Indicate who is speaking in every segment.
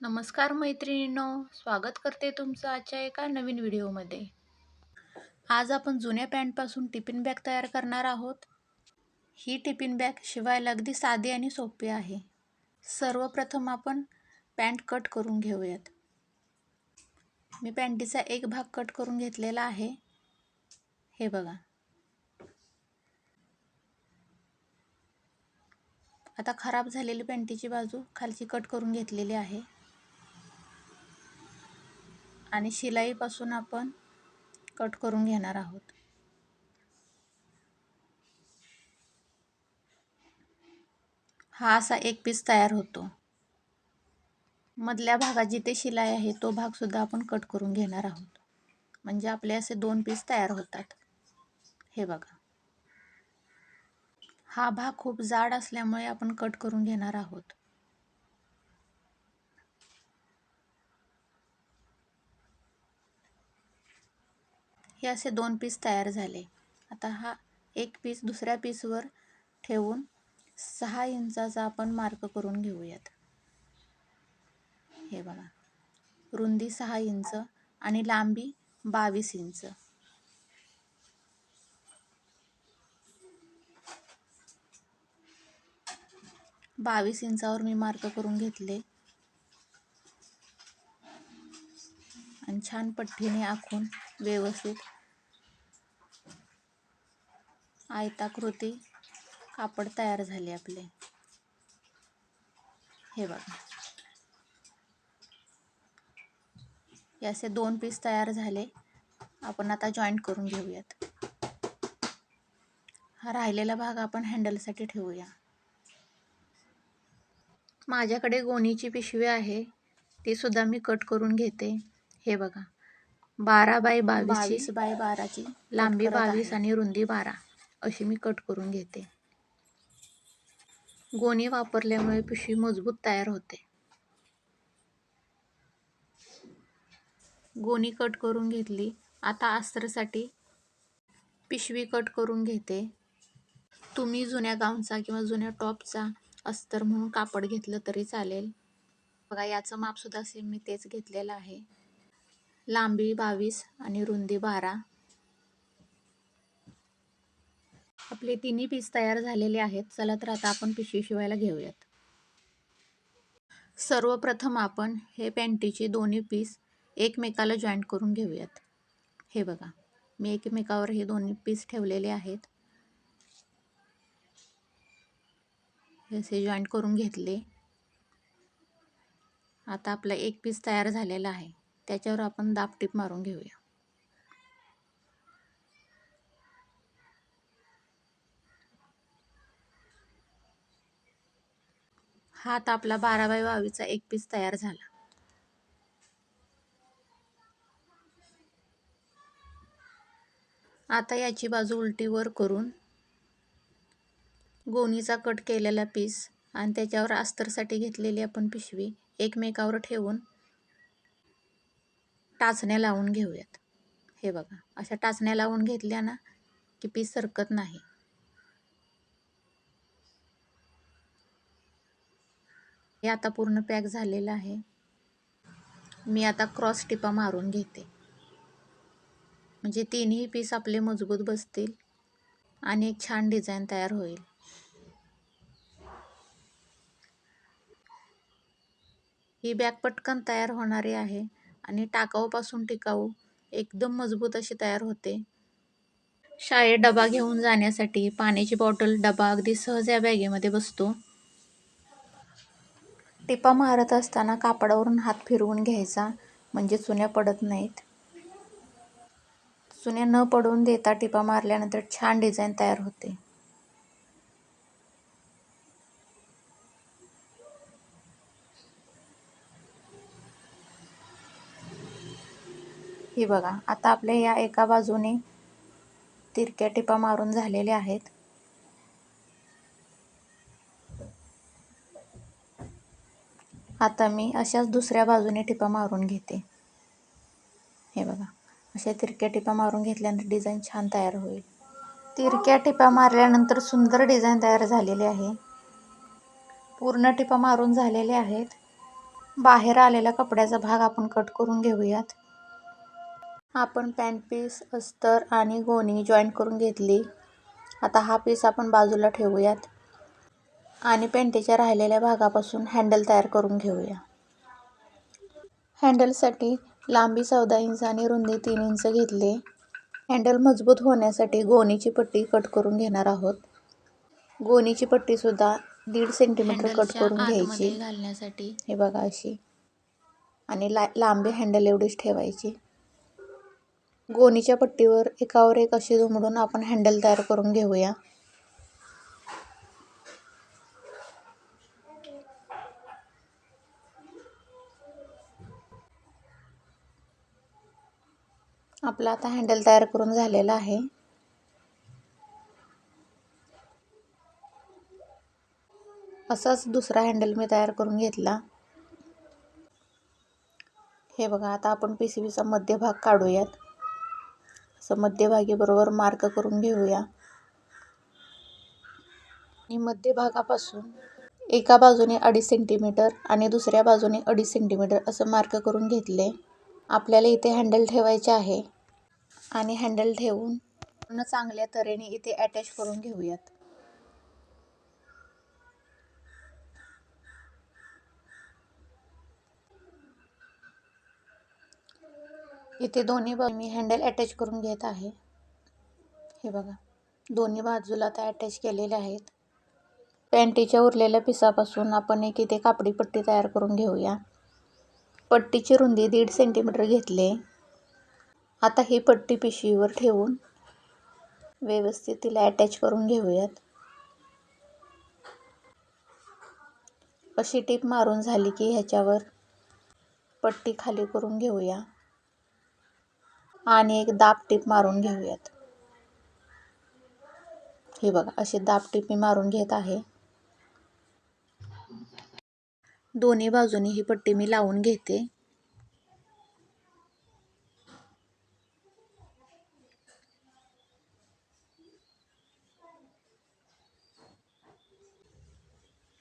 Speaker 1: नमस्कार मैत्रिणींनो स्वागत करते तुमचं आजच्या एका नवीन व्हिडिओमध्ये. आज आपण जुन्या पॅन्टपासून टिफिन बॅग तयार करणार आहोत. ही टिफिन बॅग शिवायला अगदी साधी आणि सोपी आहे. सर्वप्रथम आपण पॅन्ट कट करून घेऊयात. मी पॅन्टीचा एक भाग कट करून घेतलेला आहे. हे बघा. आता खराब झालेली पॅन्टीची बाजू खालची कट करून घेतलेली आहे. आणि शिलाईपासून आपण कट करून घेणार आहोत. हा असा एक पीस तयार होतो. मधल्या भागात जिथे शिलाई आहे तो भागसुद्धा आपण कट करून घेणार आहोत. म्हणजे आपले असे दोन पीस तयार होतात. हे बघा. हा भाग खूप जाड असल्यामुळे आपण कट करून घेणार आहोत. हे असे दोन पीस तयार झाले. आता हा एक पीस दुसऱ्या पीसवर ठेवून सहा इंचाचा आपण मार्क करून घेऊयात. हे बघा. रुंदी सहा इंच आणि लांबी बावीस इंच. बावीस इंचावर मी मार्क करून घेतले. आणि छान पट्टीने आखून व्यवस्थित. आयताकृती कापड तयार झाले आपले. हे बघा. हे असे दोन पीस तयार झाले. आपण आता जॉईंट करून घेऊयात. हा राहिलेला भाग आपण हँडलसाठी ठेवूया. माझ्याकडे गोणीची पिशवी आहे. ती सुद्धा मी कट करून घेते. हे बघा. बारा बाय बावीस बाय बाराची लांबी बावीस आणि रुंदी बारा अशी मी कट करून घेते. गोणी वापरल्यामुळे पिशवी मजबूत तयार होते. गोणी कट करून घेतली. आता अस्तरसाठी पिशवी कट करून घेते. तुम्ही जुन्या गाऊनचा किंवा जुन्या टॉपचा अस्तर म्हणून कापड घेतलं तरी चालेल. बघा याचं मापसुद्धा सेम मी तेच घेतलेलं आहे. लांबी बावीस आणि रुंदी बारा. आपले तिन्ही पीस तयार झालेले आहेत. चला तर आता आपण पिशवी शिवायला घेऊयात. सर्वप्रथम आपण हे पॅन्टीचे दोन्ही पीस एकमेकाला जॉईंट करून घेऊयात. हे बघा मी एकमेकावर हे दोन्ही पीस ठेवलेले आहेत. असे जॉईंट करून घेतले. आता आपला एक पीस तयार झालेला आहे. त्याच्यावर आपण दाबटीप मारून घेऊया. हा आपला बारा बाय बावीचा एक पीस तयार झाला. आता याची बाजू उलटीवर करून गोणीचा कट केलेला पीस आणि त्याच्यावर अस्तरसाठी घेतलेली आपण पिशवी एकमेकावर ठेवून टाचण्या लावून घेऊयात. हे बघा अशा टाचण्या लावून घेतल्या ना की पीस सरकत नाही. हे आता पूर्ण पॅक झालेलं आहे. मी आता क्रॉस टिपा मारून घेते. म्हणजे तिन्ही पीस आपले मजबूत बसतील आणि एक छान डिझाईन तयार होईल. ही बॅग पटकन तयार होणारी आहे. आणि टाकाऊपासून टिकाऊ एकदम मजबूत अशी तयार होते. शाळेत डबा घेऊन जाण्यासाठी पाण्याची बॉटल डबा अगदी सहज या बॅगेमध्ये बसतो. टिपा मारत असताना कापडावरून हात फिरवून घ्यायचा म्हणजे चुन्या पडत नाहीत. चुन्या न पडून देता टिपा मारल्यानंतर छान डिझाईन तयार होते. हे बघा आता आपल्या या एका बाजूने तिरक्या टिपा मारून झालेल्या आहेत. आता मी अशाच दुसऱ्या बाजूने टिपा मारून घेते. हे बघा अशा तिरक्या टिपा मारून घेतल्यानंतर डिझाईन छान तयार होईल. तिरक्या टिपा मारल्यानंतर सुंदर डिझाईन तयार झालेली आहे. पूर्ण टिपा मारून झालेले आहेत. बाहेर आलेला कपड्याचा भाग आपण कट करून घेऊयात. आपण पॅन्ट पीस अस्तर आणि गोणी जॉईन करून घेतली. आता हा पीस आपण बाजूला ठेवूयात. आणि पेंटीच्या राहिलेल्या भागापासून हँडल तयार करून घेऊया. हँडलसाठी लांबी चौदा इंच आणि रुंदी तीन इंच घेतले. हँडल मजबूत होण्यासाठी गोणीची पट्टी कट करून घेणार आहोत. गोणीची पट्टीसुद्धा दीड सेंटीमीटर कट करून घ्यायची.
Speaker 2: घालण्यासाठी.
Speaker 1: हे बघा अशी. आणि ला लांबी हँडल एवढीच ठेवायची. गोणीच्या पट्टीवर एकावर एक अशी दुमडून आपण हँडल तयार करून घेऊया. आपला आता हँडल तयार करून झालेला आहे. असाच दुसरा हँडल मी तयार करून घेतला. हे बघा आता आपण पी सी बीचा मध्य मध्यभाग काढूयात. असं मध्यभागी बरोबर मार्क करून घेऊया. आणि मध्यभागापासून एका बाजूने अडीच सेंटीमीटर आणि दुसऱ्या बाजूने अडीच सेंटीमीटर असं मार्क करून घेतले. आपल्याला इथे हँडल ठेवायचे आहे. आणि हँडल ठेवून पूर्ण चांगल्या तऱ्हेने इथे अटॅच करून घेऊयात. इथे दोन्ही बाजू मी हँडल अटॅच करून घेत आहे. हे बघा. दोन्ही बाजूला त्या अटॅच केलेल्या आहेत. पॅन्टीच्या उरलेल्या पिसापासून आपण एक इथे कापडी पट्टी तयार करून घेऊया. पट्टीची रुंदी दीड सेंटीमीटर घेतले. आता ही पट्टी पिशवीवर ठेवून व्यवस्थित तिला अटॅच करून घेऊयात. अशी टीप मारून झाली की ह्याच्यावर पट्टी खाली करून घेऊया. आणि एक दाब टीप मारून घेऊयात. हे बघा अशी दाब टीप मी मारून घेत आहे. दोन्ही बाजूनी ही पट्टी मी लावून घेते.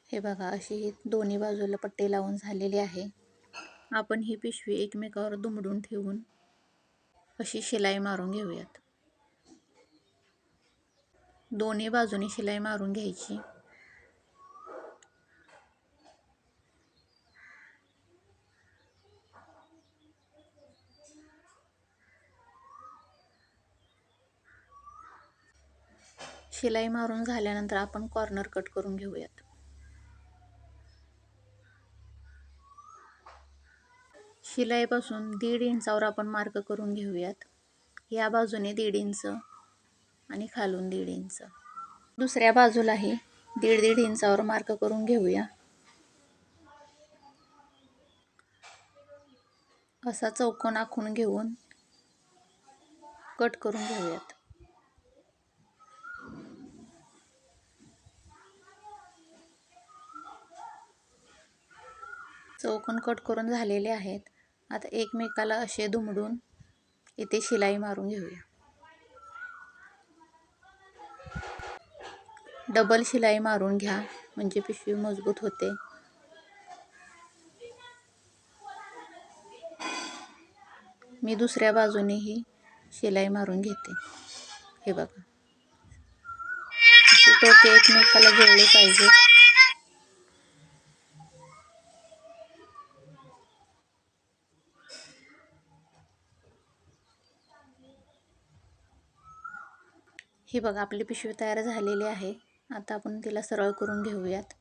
Speaker 1: हे बघा अशी ही दोन्ही बाजूला पट्टी लावून झालेली आहे. आपण ही पिशवी एकमेकावर दुमडून ठेवून अशी शिलाई मारून घेऊयात. दोन्ही बाजूनी शिलाई मारून घ्यायची. शिलाई मारून झाल्यानंतर आपण कॉर्नर कट करून घेऊयात. शिलाईपासून दीड इंचावर आपण मार्क करून घेऊयात. या बाजूने दीड इंच आणि खालून दीड इंच. दुसऱ्या बाजूलाही दीड दीड इंचावर मार्क करून घेऊया. असा चौकोन आखून घेऊन कट करून घेऊयात. चौकोन कट करून झालेले आहेत. आता एकमेकाला असे दुमडून इथे शिलाई मारून घेऊया. डबल शिलाई मारून घ्या म्हणजे पिशवी मजबूत होते. मी दुसऱ्या बाजूनेही शिलाई मारून घेते. हे बघा. टोके एकमेकाला जोडले पाहिजेत. ही बघा आपली पिशवी तयार झालेली आहे. आता आपण तिला सरळ करून घेऊयात.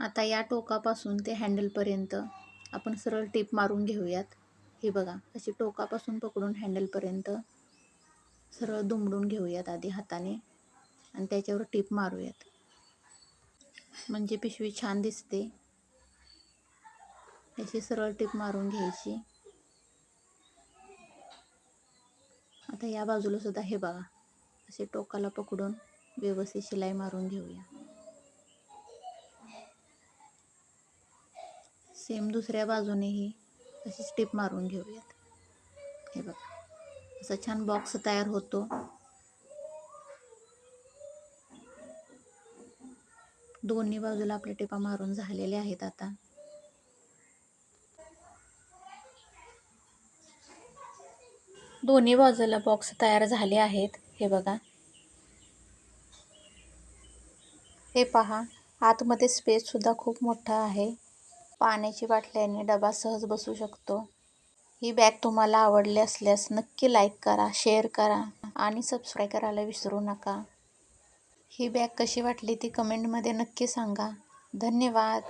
Speaker 1: आता या टोकापासून ते हँडलपर्यंत आपण सरळ टीप मारून घेऊयात. हे बघा अशी टोकापासून पकडून हँडलपर्यंत सरळ दुमडून घेऊयात आधी हाताने आणि त्याच्यावर टीप मारूयात. म्हणजे पिशवी छान दिसते. अशी सरळ टीप मारून घ्यायची. आता या बाजूला सुद्धा हे बघा. असे टोकाला पकडून व्यवस्थित शिलाई मारून घेऊया. सेम दुसऱ्या बाजूनेही अशी स्टेप मारून घेऊयात. हे बघा. असा छान बॉक्स तयार होतो. दोन्ही बाजूला आपल्या टिपा मारून झालेले आहेत आता. दोन्ही बाजूला बॉक्स तयार झाले आहेत. हे बघा. हे पहा आतमध्ये स्पेससुद्धा खूप मोठा आहे. पाण्याची बाटल्याने डबा सहज बसू शकतो. ही बॅग तुम्हाला आवडली असल्यास नक्की लाईक करा शेअर करा आणि सबस्क्राईब करायला विसरू नका. ही बॅग कशी वाटली ती कमेंटमध्ये नक्की सांगा. धन्यवाद.